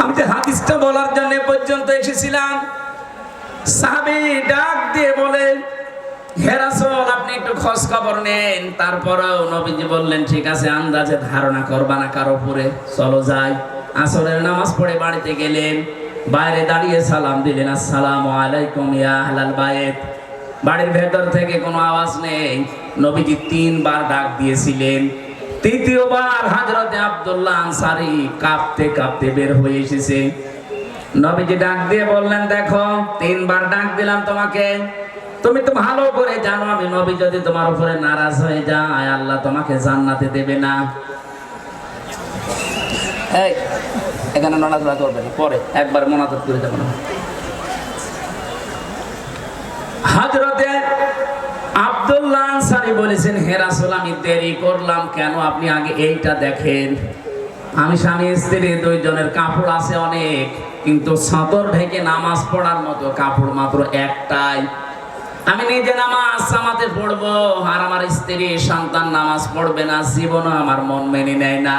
আমি যে হাদিসটা বলার জন্য পর্যন্ত এসেছিলাম। সাহাবি ডাক দিয়ে বলে হেরাসল আপনি একটু খোঁজ খবর নেন। তারপরেও নবীজি বললেন, ঠিক আছে, আন্দাজে ধারণা করবা না কারও উপরে। চলো যাই। আসরের নামাজ পড়ে বাড়িতে গেলেন। বাইরে দাঁড়িয়ে সালাম দিলেন, আসসালামু আলাইকুম ইয়া আহলাল বাইত। বাড়ির ভেতর থেকে কোনো আওয়াজ নেই। নবীজি তিনবার ডাক দিয়েছিলেন। তৃতীয়বার হাজরতে আব্দুল্লাহ আনসারি কাঁপতে কাঁপতে বের হয়ে এসেছে। নবীজি ডাক দিয়ে বললেন, দেখো, তিনবার ডাক দিলাম তোমাকে। তুমি তো ভালো করে জানো, আমি নবী যদি তোমার উপরে নারাজ হয়ে যায়, আল্লাহ তোমাকে জান্নাতে দেবে না। এই, এখানে নড়াচড়া করবে না, পরে, একবার মোনাজাত করে যাব না। হাজরতে আব্দুল্লাহ আনসারি বলেছেন, হে রাসূল, আমি দেরি করলাম কেন? আপনি আগে এইটা দেখেন। আমি স্বামী স্ত্রী দুইজনের কাপড় আছে অনেক, কিন্তু সদর ঢেকে নামাজ পড়ার মতো কাপড় মাত্র একটাই। আমি নিজে নামাজ জামাতে পড়ব, আর আমার স্ত্রী, সন্তান নামাজ পড়বে না, জীবনও আমার মন মেনে নেয় না।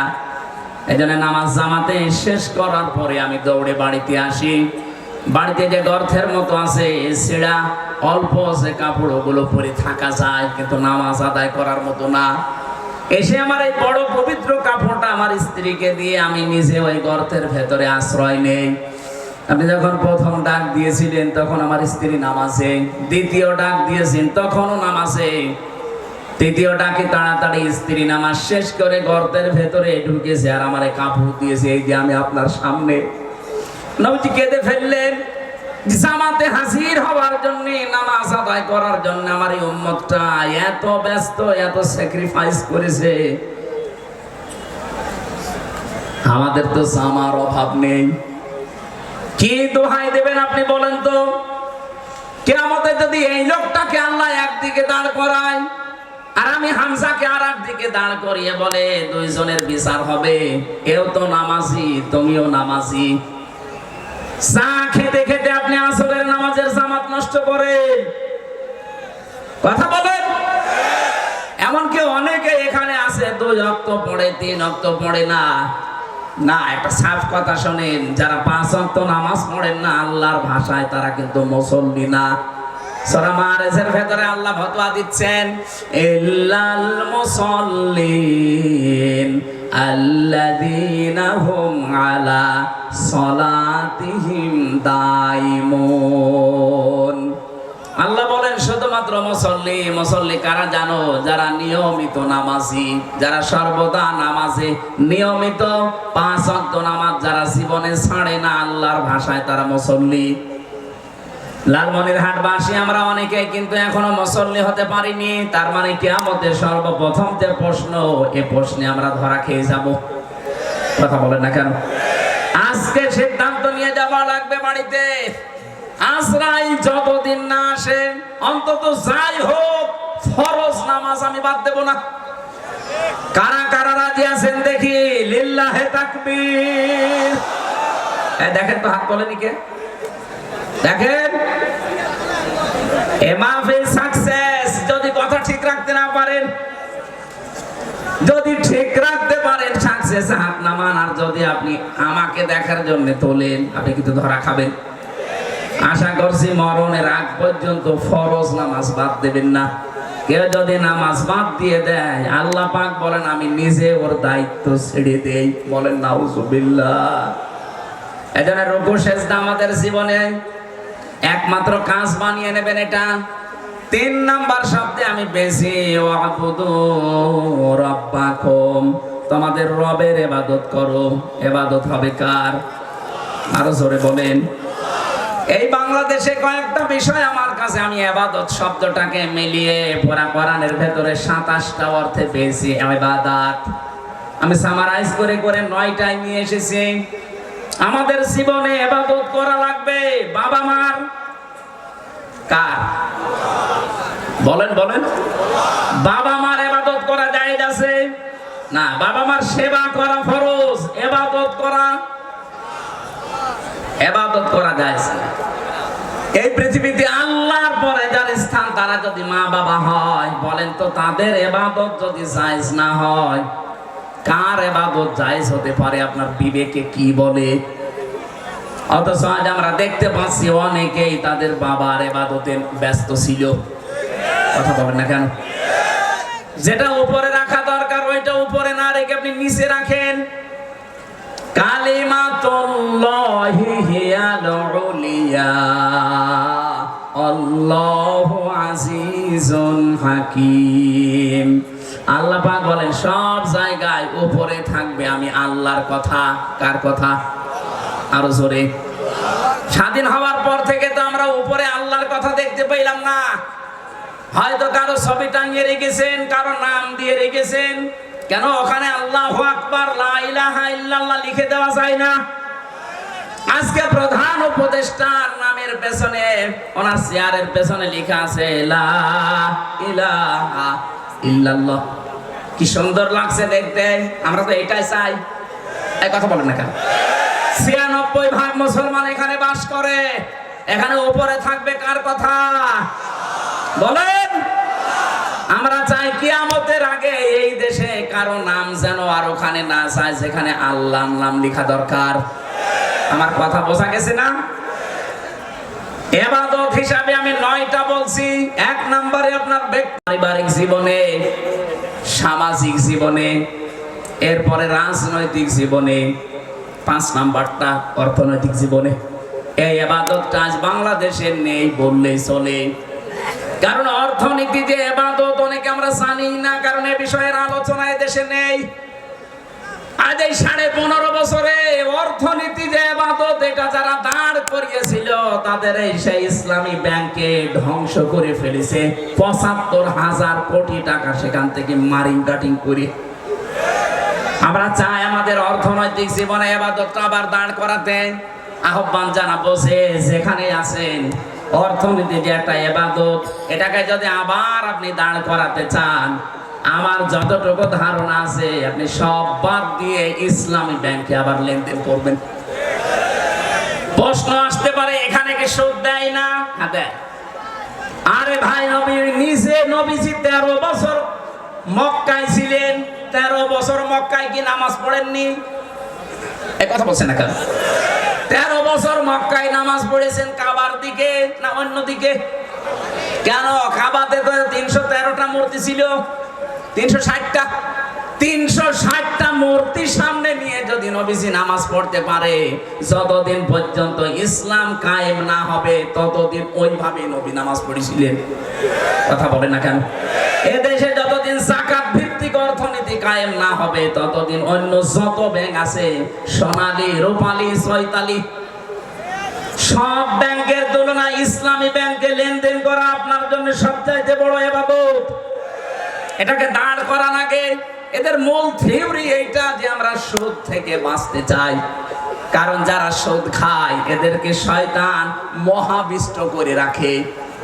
এই নামাজ জামাতে শেষ করার পরে আমি দৌড়ে বাড়িতে আসি। বাড়িতে যে গর্থের মতো আছে সেটা অল্প আছে কাপড় ওগুলো পরে থাকা যায়, কিন্তু নামাজ আদায় করার মতো না। এসে আমার এই বড় পবিত্র কাপড়টা আমার স্ত্রীকে দিয়ে আমি নিজে ওই গর্তের ভেতরে আশ্রয় নেই। আপনি যখন প্রথম ডাক দিয়েছিলেন, তখন আমার স্ত্রী নামাজে, দ্বিতীয় ডাক দিয়েছেন, তখনও নামাজে। তৃতীয় ডাকে তাড়াতাড়ি স্ত্রী নামাজ শেষ করে গর্তের ভেতরে ঢুকেছে আর আমারে কাপড় দিয়েছে, এই যে আমি আপনার সামনে নবজি কেঁদে ফেললেন। জামাতে হাজির হওয়ার জন্য, নামাজ আদায় করার জন্য আমার এই উম্মতটা এত ব্যস্ত, এত স্যাক্রিফাইস করেছে। আমাদের তো জামার অভাব নেই। কি দোহাই দেবেন আপনি বলেন তো? কেয়ামতে যদি এই লোকটাকে আল্লাহ একদিকে দাঁড় করায়, আর আমি হামসাকে আর একদিকে দাঁড় করিয়ে বলে, দুইজনের বিচার হবে। এও তো নামাজি, তুমিও নামাজি। চা খেতে খেতে আপনি আসরের নামাজের জামাত নষ্ট করেন কথা বলেন? এমনকি অনেকে এখানে আছে, দুই অক্ত পড়ে, তিন অক্ত পড়ে না। না, একটা সাফ কথা শোনেন, যারা পাঁচ অক্ত নামাজ পড়েন না, আল্লাহর ভাষায় তারা কিন্তু মুসল্লি না। ভেতরে আল্লাহ ফতোয়া দিচ্ছেন, ইল্লাল মুসাল্লিন আল্লাযীনা হুম আলা সলাতিহিম দাইমুন। আল্লাহ বলেন, শুধুমাত্র মুসল্লি মুসল্লি কারা জানো? যারা নিয়মিত নামাজি, যারা সর্বদা নামাজে নিয়মিত পাঁচ অক্ত নামাজ যারা জীবনে ছাড়ে না আল্লাহর ভাষায় তারা মুসল্লি। লালমনির হাটবাসী আমরা অনেকে কিন্তু এখনও মুসল্লি হতে পারিনি। তার মানে কিয়ামতের সর্বপ্রথম যে প্রশ্ন, এ প্রশ্নে আমরা ধরা খেয়ে যাব। কথা বলেন না কেন? আজকে সিদ্ধান্ত নিয়ে যাওয়া লাগবে বাড়িতে। আজরাইল যতদিন না আসে, অন্তত যাই হোক, ফরজ নামাজ আমি বাদ দেব না। কারা কারা রাজি আছেন দেখি? লিল্লাহে তাকবীর। দেখেন তো হাত তোলেনি কে? দেখেন? যদি কথা ঠিক রাখতে না পারেন, যদি ঠিক রাখতে পারেন সাকসেস হাত নামান। আর যদি আপনি আমাকে দেখার জন্য তোলেন, আপনি কিন্তু ধরা খাবেন। আশা করছি মরণের আগ পর্যন্ত ফরজ নামাজ বাদ দেবেন না। কেউ যদি নামাজ বাদ দিয়ে দেয়, আল্লাহ পাক বলেন, আমি নিজে ওর দায়িত্ব ছেড়ে দেই। বলেন, নাউজুবিল্লাহ। এজন্য রুকু সেজদা আমাদের জীবনে একমাত্র কাজ বানিয়ে নেবেন এটা। তিন নাম্বার শব্দে আমি বেশি তোমাদের রবের এবাদত করো। এবাদত হবে কার? আরও জোরে বলেন। এই বাংলাদেশে কয়েকটা বিষয় আমার কাছে আমি এবাদত শব্দটাকে মিলিয়ে পড়া কোরআনের ভেতরে সাতাশটা অর্থে পেয়েছি, এবাদাত। আমি সামারাইজ করে করে নয়টায় নিয়ে এসেছি। আমাদের জীবনে এবাদত করা লাগবে। বাবা মার কার? বলেন বলেন। বাবা মার এবাদত করা যায় আছে? না, বাবা মার সেবা করা ফরজ, এবাদত করা এবাদত করা যায় এই পৃথিবীতে আল্লাহর পরে যার স্থান, তারা যদি মা বাবা হয়, বলেন তো তাদের এবাদত যদি জায়েজ না হয় কার এবাদত জায়েজ হতে পারে? আপনার বিবেকে কি বলে? অথচ আজ আমরা দেখতে পাচ্ছি অনেকেই তাদের বাবার এবাদতে ব্যস্ত ছিল। কথা বলেন না কেন? যেটা উপরে রাখা দরকার, ওইটা উপরে না রেখে আপনি নিচে রাখেন। কালিমাতুল্লাহি হিয়াল উলিয়া। আল্লাহু আজিজুন হাকিম। আল্লাহ পাক বলেন, সব জায়গায় উপরে থাকবে আমি আল্লাহর কথা। কার কথা? আরও জোরে। স্বাধীন হওয়ার পর থেকে তো আমরা উপরে আল্লাহর কথা দেখতে পেলাম না। হয়তো কারও ছবি টাঙিয়ে রেখেছেন, কারও নাম দিয়ে রেখেছেন। কেন? ওখানে আল্লাহ আকবার ইল্লাল্লাহ লিখে দেওয়া যায় না। আজকে প্রধান উপদেষ্টার নামের পেছনে, ওনার চেয়ারের পেছনে লেখা আছে, লা ইলাহা ইল্লাল্লাহ। কি সুন্দর লাগছে দেখতে। আমরা তো এটাই চাই। এই কথা বলেন না কেন? ছিয়ানব্বই ভাগ মুসলমান এখানে বাস করে। এখানে উপরে থাকবে কার কথা? বলেন। আমরা চাই কিয়ামতের আগে এই দেশে কারও নাম যেন আর ওখানে না চায়, যেখানে আল্লাহর নাম লেখা দরকার। আমার কথা বোঝা গেছে না? এবাদত হিসাবে আমি নয়টা বলছি। এক নম্বরে আপনার পারিবারিক জীবনে, সামাজিক জীবনে, এরপরে রাজনৈতিক জীবনে, পাঁচ নাম্বারটা অর্থনৈতিক জীবনে। এই এবাদতটা আজ বাংলাদেশে নেই বললেই চলে। কারণ অর্থনীতি যে এবাদত অনেকে আমরা জানি না, কারণ এ বিষয়ের আলোচনা এ দেশে নেই। আজ এই সাড়ে পনেরো বছরে অর্থনীতি যে এবাদত, এটা যারা দাঁড় করিয়েছিল, তাদের এই সেই ইসলামী ব্যাংকে ধ্বংস করে ফেলেছে। পঁচাত্তর হাজার কোটি টাকা সেখান থেকে মারিং কাটিং করে। আমরা চাই আমাদের অর্থনৈতিক জীবনে এবাদতটা আবার দাঁড় করাতে। আহ্বান জানাব যে যেখানে আছেন অর্থনীতি যে একটা এবাদত, এটাকে যদি আবার আপনি দাঁড় করাতে চান আমার যতটুকু ধারণা আছে, আপনি সব বাদ দিয়ে ইসলামী ব্যাংকে আবার লেনদেন করবেন। প্রশ্ন আসতে পারে, এখানে কি সুদ দেয় না? হ্যাঁ আরে ভাই, নবী নিজে নবীজি তেরো বছর মক্কায় ছিলেন, তেরো বছর মক্কায় কি নামাজ পড়েননি? এ কথা বলছেন না তেরো বছর মক্কায় নামাজ পড়েছেন কাবার দিকে না অন্য দিকে? কেন? কাবাতে তো তিনশো তেরোটা মূর্তি ছিল। তিনশো ষাটটা। তিনশো ষাটটা মূর্তি সামনে নিয়ে যদি নবীজি নামাজ পড়তে পারে, যতদিন পর্যন্ত ইসলাম কায়েম না হবে, ততদিন ওইভাবে নবী নামাজ পড়েছিলেন। কথা বলে না কেন? এদেশে যতদিন জাকাত ভিত্তিক অর্থনীতি কায়েম না হবে, ততদিন অন্য যত ব্যাংক আছে, সোনালী, রূপালী, চৈতালি, সব ব্যাংকের তুলনায় ইসলামী ব্যাংকে লেনদেন করা আপনার জন্য সবচাইতে বড় এবাদত। এটাকে দাঁড় করা আগে। এদের মূল থিওরি এইটা যে আমরা সুদ থেকে বাঁচতে চাই। কারণ যারা সুদ খায়, এদেরকে শয়তান মহাবিষ্ট করে রাখে।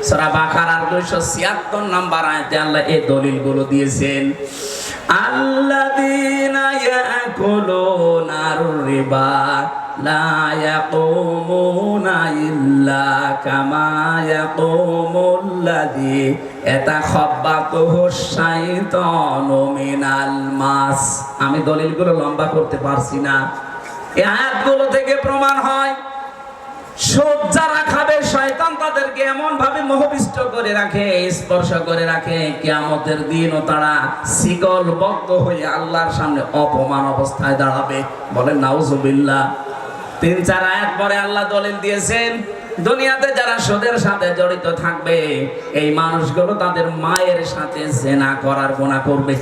সরা বাকারার দুইশো ছিয়াত্তর নাম্বার আয়তে আল্লাহ এই দলিলগুলো দিয়েছেন। আমি দলিলগুলো লম্বা করতে পারছি না। এই আয়াতগুলো থেকে প্রমাণ হয় সুদ যারা খাবে শয়তান তাদেরকে এমন ভাবে মোহবিষ্ট করে রাখে, স্পর্শ করে রাখে। কিয়ামতের দিনও তারা শিকল বদ্ধ হয়ে আল্লাহর সামনে অপমান অবস্থায় দাঁড়াবে। বলেন, নাউজুবিল্লাহ। তিন, চার আয়াত পরে আল্লাহ দলিল দিয়েছেন, দুনিয়াতে যারা সুদের সাথে জড়িত থাকবে, এই মানুষগুলো তাদের মায়ের সাথে জেনা করার গোনা করবে।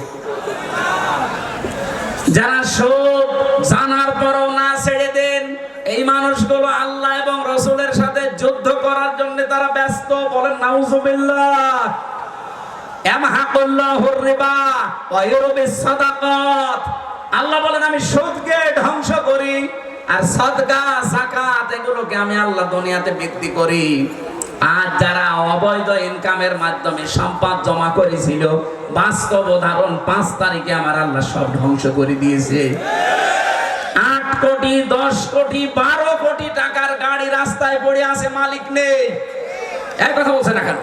যারা সুদ জানার পরও না ছেড়ে দেন, এই মানুষগুলো আল্লাহ রসুলের সাথে যুদ্ধ করার জন্য তারা ব্যস্ত। বলেন, নাউজুবিল্লাহ। আল্লাহ বলেন, আমি সুদকে ধ্বংস করি আর এগুলোকে আমি আল্লাহ দুনিয়াতে করি। আর যারা অবৈধ ইনকামের মাধ্যমে সম্পদ জমা করেছিল, বাস্তব উদাহরণ, পাঁচ তারিখে আমার আল্লাহ সব ধ্বংস করে দিয়েছে। আট কোটি, দশ কোটি, বারো কোটি টাকার গাড়ি রাস্তায় পড়ে আছে মালিক নেই। এক কথা বলছে না কেন?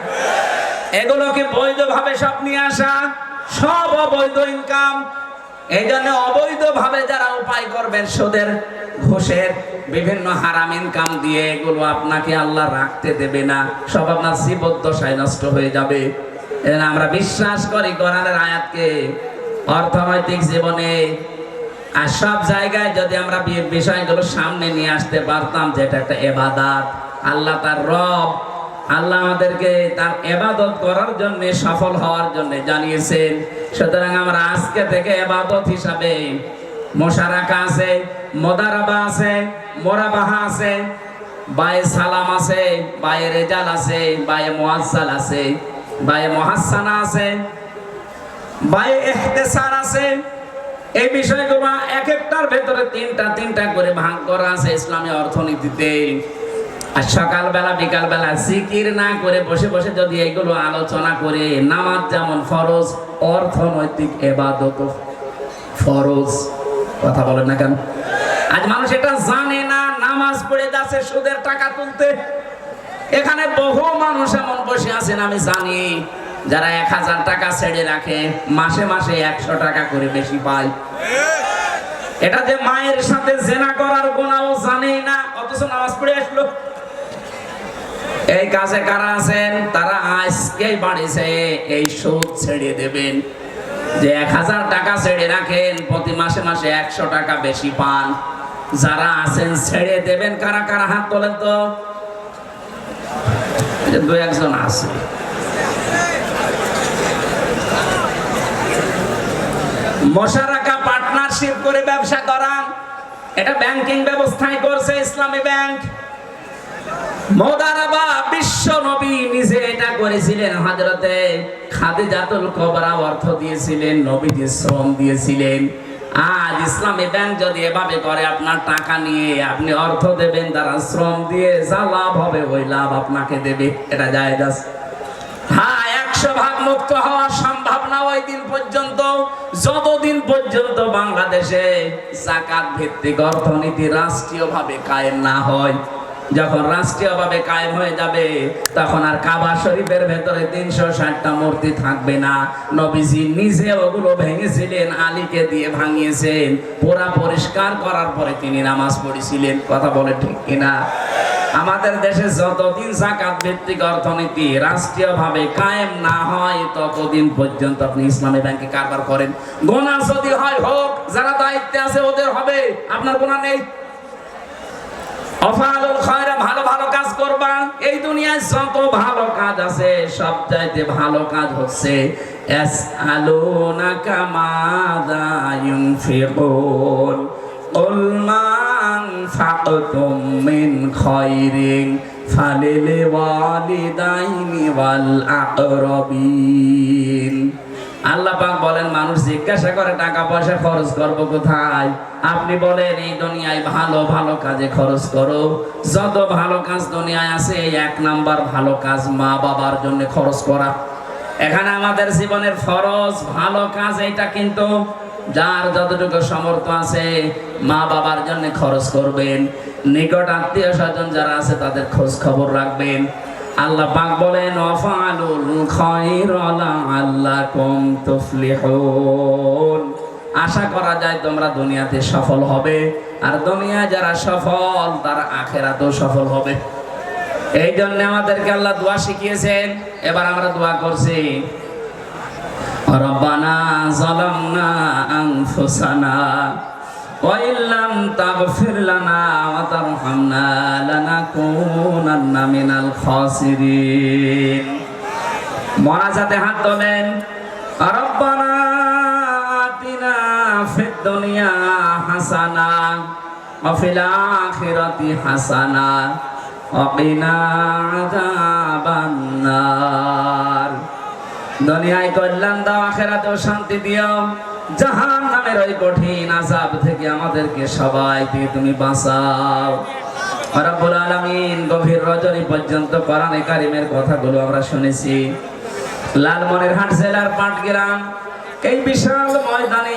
এগুলোকে বৈধভাবে সব নিয়ে আসা, সব অবৈধ ইনকাম এই জন্য অবৈধভাবে যারা উপায় করবেন, সুদের ঘুষের বিভিন্ন হারাম ইনকাম দিয়ে এগুলো আপনাকে আল্লাহ রাখতে দেবে না। সব আপনার জীবদ্দশায় নষ্ট হয়ে যাবে। আমরা বিশ্বাস করি কোরআনের আয়াতকে। অর্থনৈতিক জীবনে আর সব জায়গায় যদি আমরা বিষয়গুলো সামনে নিয়ে আসতে পারতাম, যেটা একটা এবাদাত, আল্লাহ তার রব, আল্লাহ আমাদেরকে তার এবাদত করার জন্য সফল হওয়ার জন্য জানিয়েছেন। সুতরাং আমরা আজকে থেকে এবাদত হিসাবে মোশারাকা আছে, মোদারাবা আছে, মোরাবাহা আছে, বায়ে সালাম আছে, বায়ে রেজাল আছে, বায়ে মোয়াজ্জাল আছে, বায়ে মহাসানা আছে, বায়ে ইহতেসার আছে এই বিষয়গুলো এক একটার ভেতরে তিনটা তিনটা করে ভাগ করা আছে ইসলামী অর্থনীতিতে। আর সকালবেলা, বিকালবেলা জিকির না করে বসে বসে যদি এইগুলো আলোচনা করে, নামাজ যেমন ফরজ, অর্থনৈতিক এবাদত ফরজ। কথা বলেন না কেন? আজ মানুষ এটা জানে না, নামাজ পড়ে যাচ্ছে সুদের টাকা তুলতে। এখানে বহু মানুষ এমন বসে আছেন, আমি জানি। যারা এক হাজার টাকা ছেড়ে রাখে, মাসে মাসে একশো টাকা করে বেশি পায়। এটা যে মায়ের সাথে জেনা করার গুণাও জানেই না, অথচ নামাজ পড়ে আসলো। এই কাজে কারা আছেন? তারা আজকেই বাড়িছে, এই সুদ ছেড়ে দেবেন। যে এক হাজার টাকা ছেড়ে রাখেন, প্রতি মাসে মাসে একশো টাকা বেশি পান। যারা আছেন, ছেড়ে দেবেন। কারা কারা হাত তোলেন তো? দু একজন আছে। মশারাকা পার্টনারশিপ করে ব্যবসা করা। এটা ব্যাংকিং ব্যবস্থায় করছে ইসলামী ব্যাংক নবী শ্রম দিয়েছিলেন। ইসলামী ব্যাংক যদি এভাবে করে, আপনার টাকা নিয়ে আপনি অর্থ দেবেন, তারা শ্রম দিয়ে যা লাভ হবে, ওই লাভ আপনাকে দেবে। এটা যায় হ্যাঁ একশো ভাগ মুক্ত হওয়া সম্ভব না ওই দিন পর্যন্ত যতদিন পর্যন্ত বাংলাদেশে জাকাত ভিত্তিক অর্থনীতি রাষ্ট্রীয়ভাবে কায়েম না হয়, যখন রাষ্ট্রীয়ভাবে কায়েম হয়ে যাবে, তখন আর কাবা শরীফের ভেতরে তিনশো ষাটটা মূর্তি থাকবে না। নবীজি নিজে ওগুলো ভেঙেছিলেন, আলীকে দিয়ে ভাঙিয়েছেন। পুরা পরিষ্কার করার পরে তিনি নামাজ পড়েছিলেন। কথা বলে ঠিক কিনা? আমাদের দেশে যতদিন জাকাত ভিত্তিক অর্থনীতি রাষ্ট্রীয়ভাবে কায়েম না হয়, ততদিন পর্যন্ত আপনি ইসলামী ব্যাংকে কারবার করেন। গোনা যদি হয় হোক, যারা দায়িত্বে আছে ওদের হবে, আপনার গোনা নেই। অফালুল ভালো কাজ করবা এই দুনিয়ায় যত ভালো কাজ আছে, সবচাইতে ভালো কাজ হচ্ছে أنفقتم من خير فللوالدين والأقربين আল্লাহ পাক বলেন মানুষ জিজ্ঞাসা করে টাকা পয়সা খরচ করব কোথায় আপনি বলেন এই দুনিয়ায় ভালো ভালো কাজে খরচ করো যত ভালো কাজ দুনিয়ায় আছে এই এক নাম্বার ভালো কাজ মা বাবার জন্য খরচ করা এখানে আমাদের জীবনের ফরজ ভালো কাজ এটা কিন্তু যার যতটুকু সামর্থ্য আছে মা বাবার জন্য খরচ করবেন। নিকট আত্মীয় স্বজন যারা আছে তাদের খোঁজ খবর রাখবেন। আল্লাহ পাক বলেন অফালুল খায়রালা আল্লাকুম তুফলিহুন। আশা করা যায় তোমরা দুনিয়াতে সফল হবে। আর দুনিয়া যারা সফল, তারা আখেরাতেও সফল হবে। এই জন্য আমাদেরকে আল্লাহ দোয়া শিখিয়েছেন। এবার আমরা দোয়া করছি। ربنا ظلمنا أنفسنا وإن لم تغفر لنا وترحمنا لنكونن من الخاسرين মনাজাতে হাত তোলেন রব্বানা আতিনা ফিদ দুনিয়া হাসানা ওয়া ফিল আখিরাতি হাসানা ওয়া কিনা আযাবান নার দুনিয়ায় কল্যাণ দাও, আখেরাতেও শান্তি দিও। জাহান নামের ওই কঠিন আজাব থেকে আমাদেরকে সবাইকে তুমি বাঁচাও। রব্বুল আলামিন গভীর রজনী পর্যন্ত কোরআনে কারিমের কথাগুলো আমরা শুনেছি। লালমনিরহাট জেলার পাটগ্রাম, এই বিশাল ময়দানে